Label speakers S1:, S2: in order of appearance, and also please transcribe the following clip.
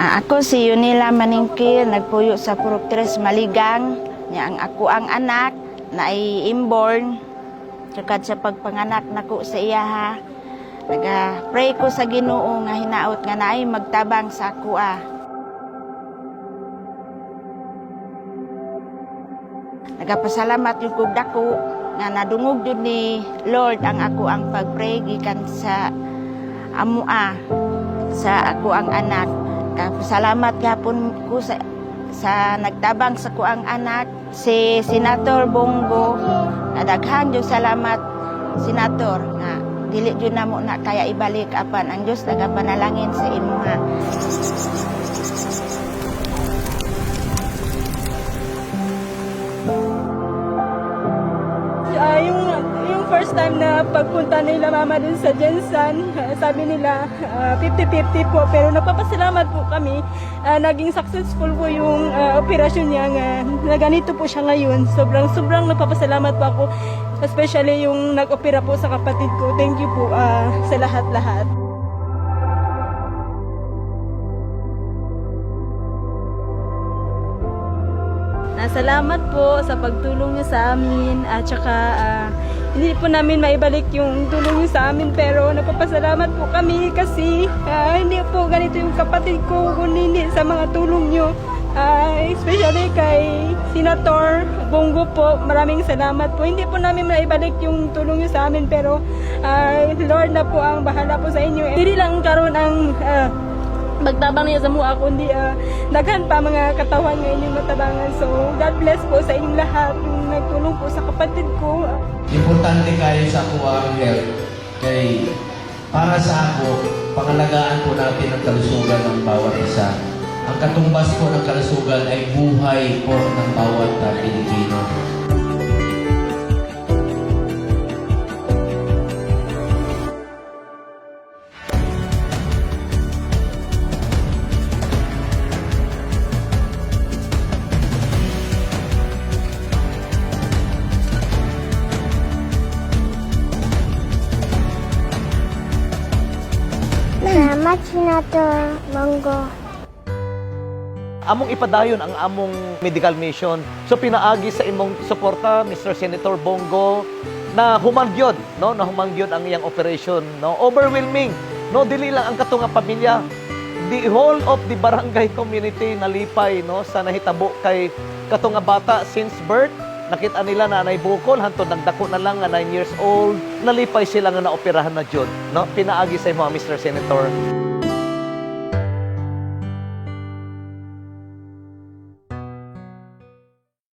S1: Ako si Yunila Maningkil, nagpuyo sa Purok Tres Maligang. Nya ang ako ang anak na ay inborn. Sukad sa pagpanganak nako sa iya ha. Naga-pray ko sa Ginoo nga hinaot nga naay magtabang sa ako ah. Nagapasalamat yung kog nga nadungog jud ni Lord ang ako ang pagpray gikan sa amo ah, sa ako ang anak. Kapasalamat gapon ko sa sa nagtabang sa ko ang anak si Senator Bongo. Nadaghan jud salamat Senator nga dili jud namo na kaya ibalik apan ang Dios nagapanalangin sa imo
S2: Ah, yung, yung first time na pagpunta nila mama dun sa Jensen, ah, sabi nila ah, 50-50 po. Pero napapasalamat po kami. Ah, naging successful po yung ah, operasyon niya nga, na ganito po siya ngayon. Sobrang, sobrang napapasalamat po ako. Especially yung nag-opera po sa kapatid ko. Thank you po ah, sa lahat-lahat. Nasalamat po sa pagtulong niyo sa amin at saka ah, hindi po namin maibalik yung tulong niyo sa amin pero napapasalamat po kami kasi ah, hindi po ganito yung kapatid ko kundi hindi sa mga tulong niyo. Ah, especially kay Senator Bongo po, maraming salamat po. Hindi po namin maibalik yung tulong niyo sa amin pero ah, Lord na po ang bahala po sa inyo. Hindi lang karon ang ah, magtabang niya sa mua kundi uh, daghan pa mga katawan nga inyong matabangan. So, God bless po sa inyong lahat nagtulong po sa kapatid ko.
S3: Importante kayo sa ako ang health. Kay para sa ako, pangalagaan po natin ang kalusugan ng bawat isa. Ang katumbas po ng kalusugan ay buhay po ng bawat uh,
S4: Salamat, Senator Bongo.
S5: among ipadayon ang among medical mission. So pinaagi sa imong suporta Mr. Senator Bongo na humangyod, no? Na humangyod ang iyang operation, no? Overwhelming, no? Dili lang ang katong pamilya. The whole of the barangay community nalipay, no? Sa nahitabo kay katong bata since birth. Nakita nila na anay bukol, hantod nagdako na lang nga 9 years old. Nalipay sila nga naoperahan na jud, no? Pinaagi sa imo Mr. Senator.